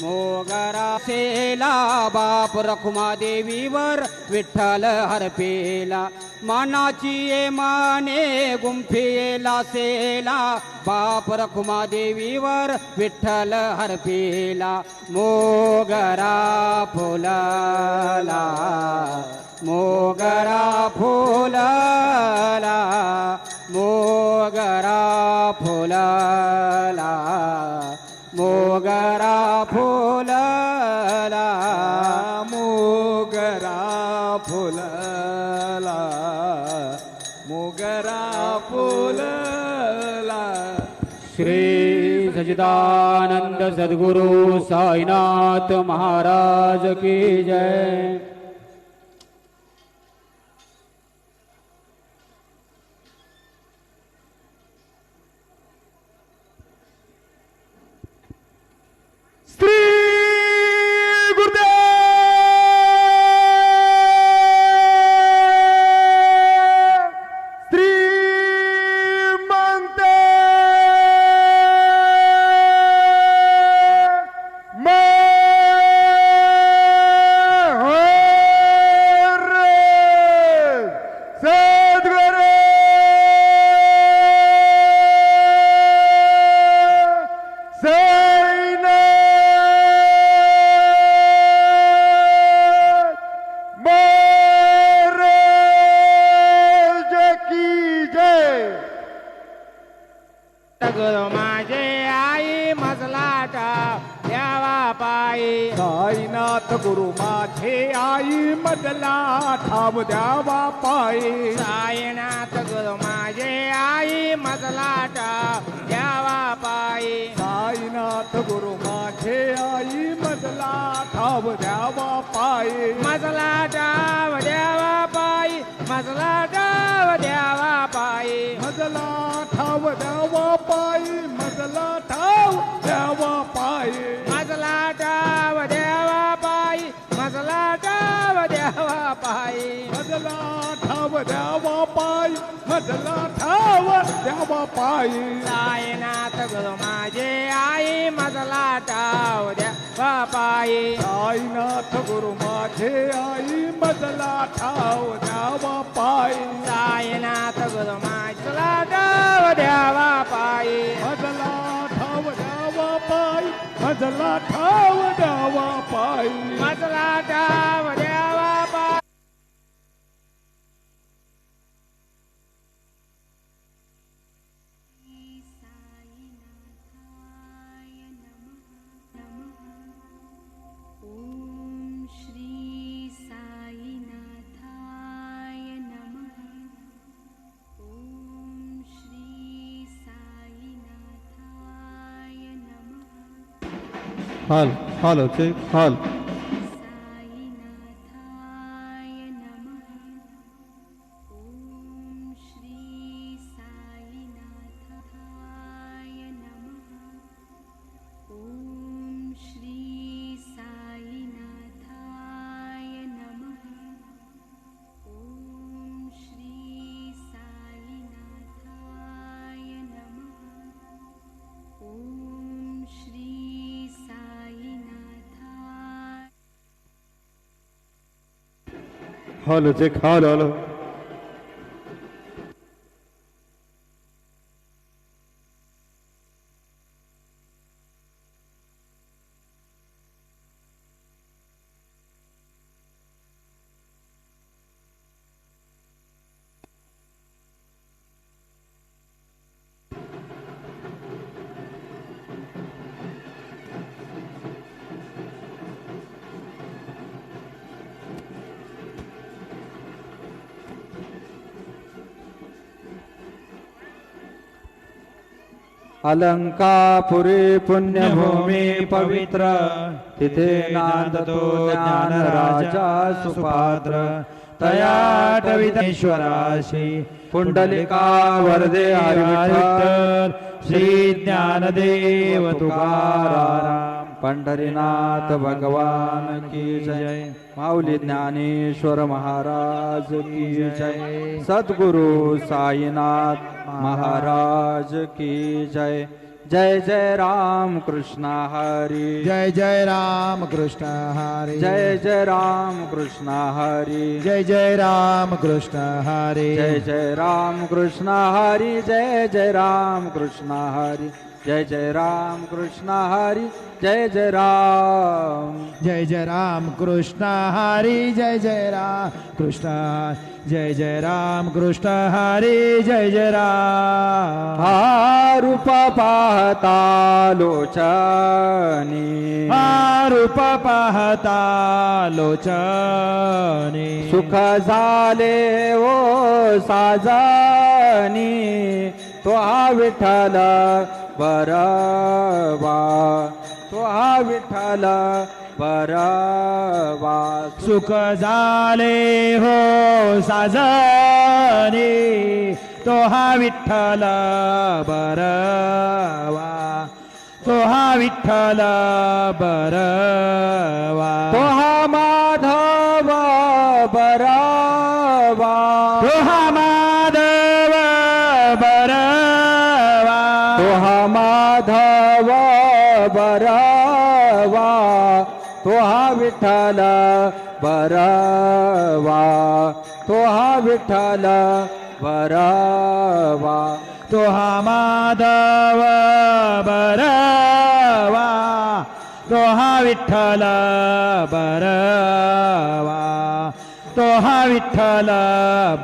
मोगरा सेला बाप रखुमा देवीवर विठ्ठल हरपेला. मानाची ये माने गुंफेला सेला बाप रखुमा देवीवर विठ्ठल हरपेला. मोगरा फुलला मोगरा फुलला मोगरा फुलला मोगरा फुलला मोगरा फुलला मोगरा फुलला। श्री सचिदानंद सद्गुरु साईनाथ महाराज की जय। गुरु माझे आई मजलाटा द्यावा पायी. साईनाथ गुरु माझे आई मदला ठाव द्यावा पायी. साईनाथ गुरु माझे आई मजलाटा द्यावा पायी. साईनाथ गुरु माझे आई मदला ठाव द्यावा पायी. मजलाटा द्यावा पायी. द्यावा पायी. मज़ला ठाव द्यावा पायी. मज़ला ठाव द्यावा पायी. द्यावा पायी. मदला ठाव द्यावा पायी. मदला ठाव द्यावा पायी. साईनाथ गुरु माझे आई मजलाटा द्यावा पायी. साईनाथ गुरु माझे आई मदला ठाव द्यावा पायी. साईनाथ गुरु माझला डाव द्यावा पायी. मदला ठाव द्यावा पायी. मदला ठाव द्यावा पायी. मजला डाव hal, hal ötük, hal. ਹਾਲਤ ਖਾਲਾਲ अलंकापुरी पुण्यभूमी पवित्र। तिथे नांदतो ज्ञान राजा सुपात्र तया टवितेश्वराशी पुंडलिका वरदे श्री ज्ञानदेव तुकाराम। पंढरीनाथ भगवान की जय। माऊली ज्ञानेश्वर महाराज की जय। सद्गुरु साईनाथ महाराज की जय। जय जय राम कृष्ण हरि। जय जय राम कृष्ण हरे। जय जय राम कृष्ण हरि। जय जय राम कृष्ण हरे। जय जय राम कृष्ण हरि। जय जय राम कृष्ण हरि। जय जय राम कृष्ण हरि जय जय राम। जय जय राम कृष्ण हरि जय जय राम कृष्ण जय जय राम कृष्ण हरि जय जय राम हा रूप पाहता लोचनी हा रूप पाहता लोचने सुख झाले ओ साजनी तो हा विठ्ठल परवा तोहा विठ्ठल परवा सुख झाले हो साजने तोहा विठ्ठल बरवा. तोहा विठ्ठल बरवा. तोहा माधव बरा विठ्ठल, बरवा। तो हा विठ्ठल, बरवा। तो हा माधव, बरवा। तो हा विठ्ठल, बरवा। तो हा विठ्ठल,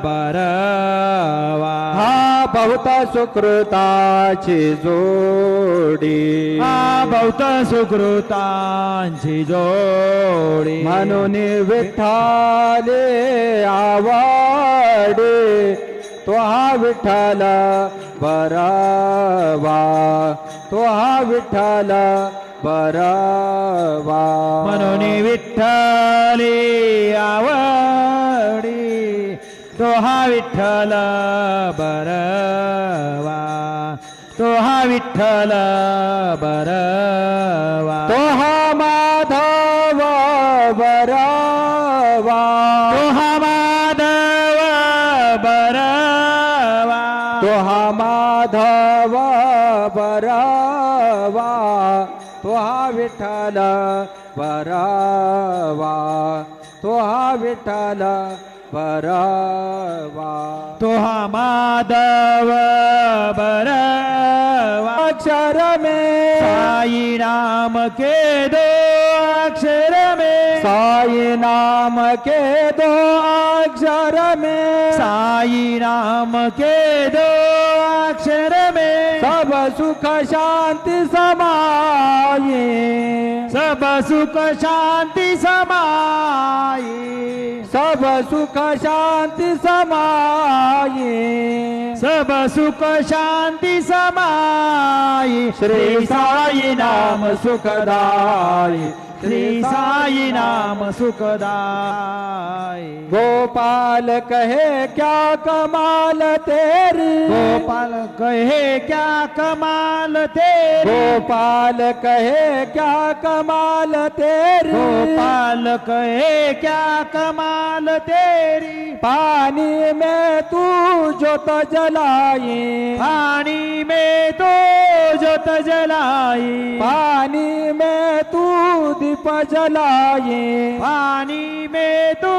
बरवा। हा बहुत सुकृताची जोडी. हा बहुत सुकृतांची जोडी. म्हणून विठ्ठले आवडे तो हा विठ्ठल बरवा. तो हा विठ्ठल बरवा. म्हणून विठ्ठली आवडी तो हा विठ्ठल बरवा। तो हा विठ्ठल बरवा। तो हा माधव बरवा। तो हा माधव बरवा। तो हा माधव बरवा। तो हा विठ्ठल बरवा। तो हा विठ्ठल बरवा। तो हम माधव बरवा। अक्षर में साई नाम के दो अक्षर में साई नाम के दो अक्षर में साई नाम के दो अक्षर सुख शांति समाये। सब सुख शांति समाये। सब सुख शांति समाये। सब सुख शांति समाये। श्री साई नाम सुखदाई श्री साई नाम सुखदाई गोपाल कहे क्या कमाल तेरी? गोपाल कहे क्या कमाल तेरी? गोपाल कहे क्या कमाल तेरी? गोपाल कहे क्या कमाल तेरी? पानी में तू जोत जलाई। पानी में तो जोत जलाई। पानी में तू दीप जलाए। पानी में दो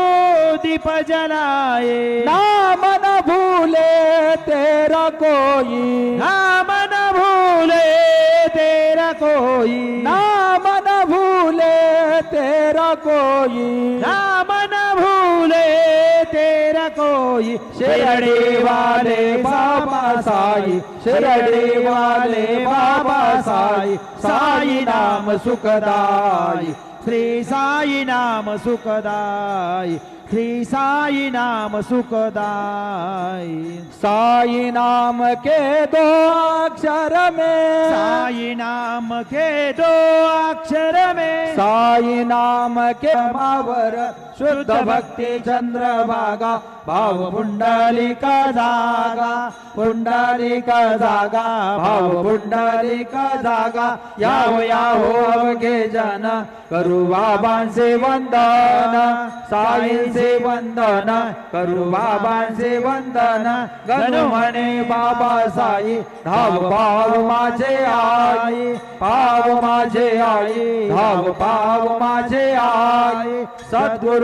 दीप जलाए। नाम न भूले तेरा कोई। नाम न भूले तेरा कोई। नाम न भूले तेरा कोई। नाम कोई शिरडी वाले बाबा साई शिरडी वाले बाबा साई साई नाम सुखदाई श्री साई नाम सुखदाई श्री साई नाम सुखदाई। साई नाम के दो अक्षर में साई नाम के दो अक्षर में साई नाम के मावर शुद्ध भक्ती चंद्रभागा भाव पुंडलिका जागा पुंडलिका जागा भाव पुंडलिका जागा याव याहो अवघे जन करू बाबांचे वंदन साईंचे वंदन करू बाबांचे वंदन गणू म्हणे बाबा साई धाव पाव माझे आई पाव माझे आई धाव पाव माझे आई सद्गुरु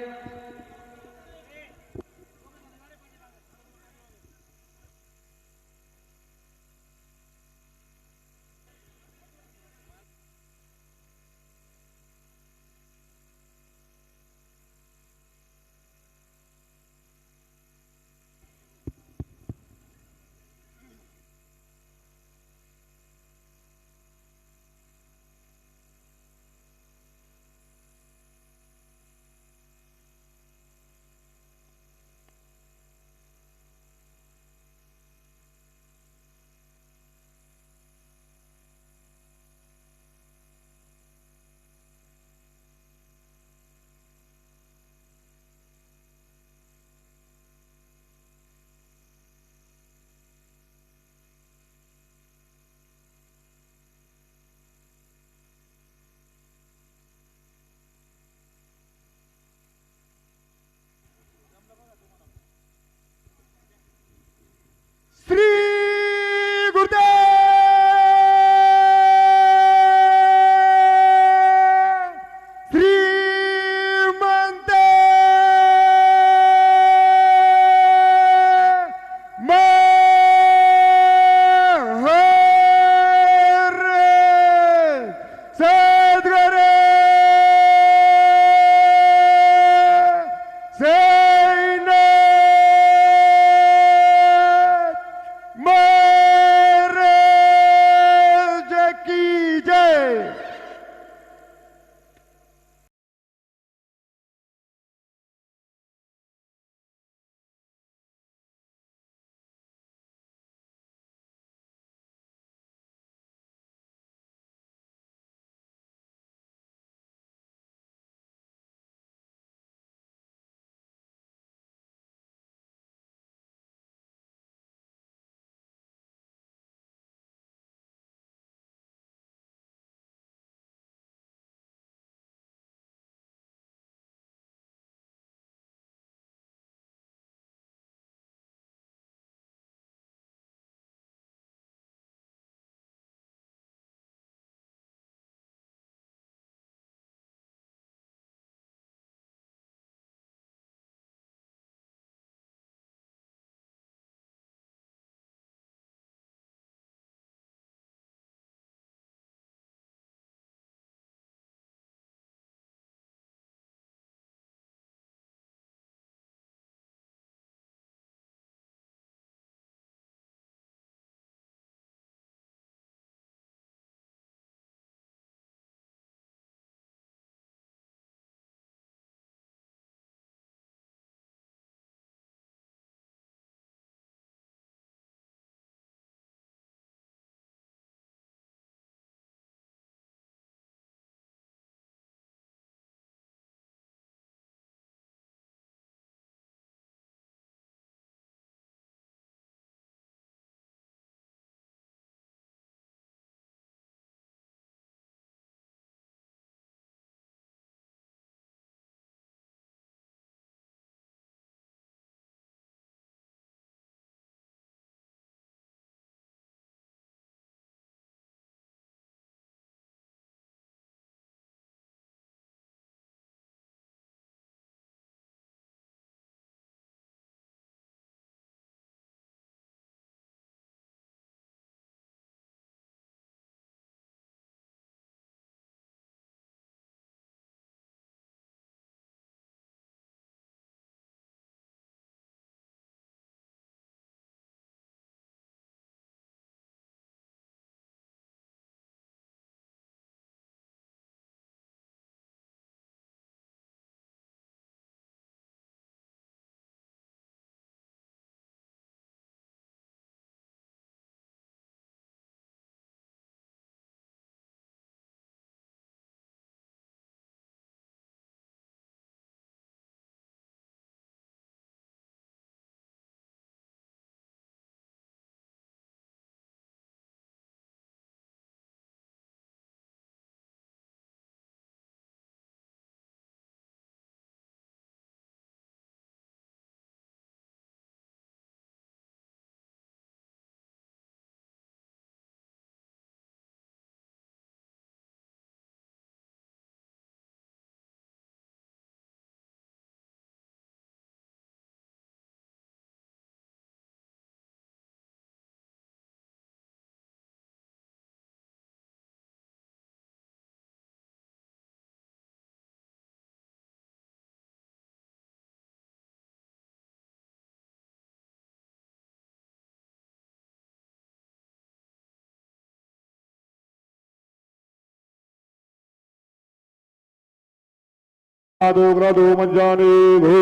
ग्रदो मज्जाने भू।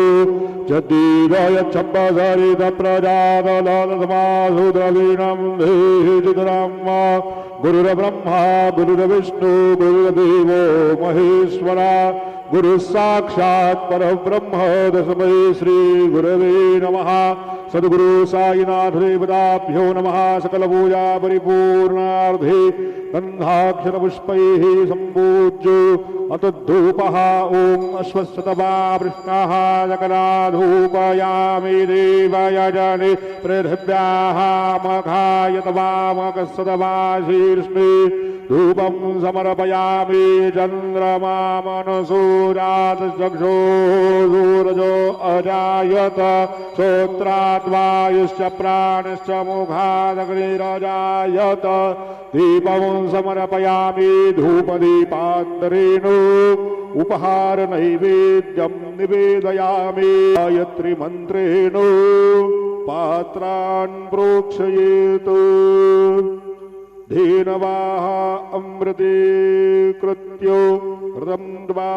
जद्दीराय चम्बसरित प्रजादलसमासुद्रवीणं देहि चितराम गुरुर्ब्रह्मा गुरुर्विष्णु गुरुर्देवो महेश्वरा। गुरु साक्षात् परब्रह्म तस्मै श्री गुरवे नमः। सद्गुरु साईनाथ देवताभ्यो नमः। सकलपूजा परिपूर्णार्थे गन्धाक्षरपुष्पैः सम्पूज्य अतद्धूपः धूपया पृष्णाः सकलाधूपयामि देवाय जने पृथिव्याः मघाय तवामकसदमाशीर्ष्णे धूपं समर्पयामि चन्द्रमा मनसूरातचक्षो सूरजो अजायत श्रोत्राद्वायुश्च प्राणश्च मुखादग्निरजायत। दीपं समर्पयामि धूपदीपान्तरेणु, उपहारनैवेद्यं निवेदयामि गायत्रीमन्त्रेण, पात्रान् प्रोक्षयेत्। धेनवाः अमृते कृत्यो हृदं द्वा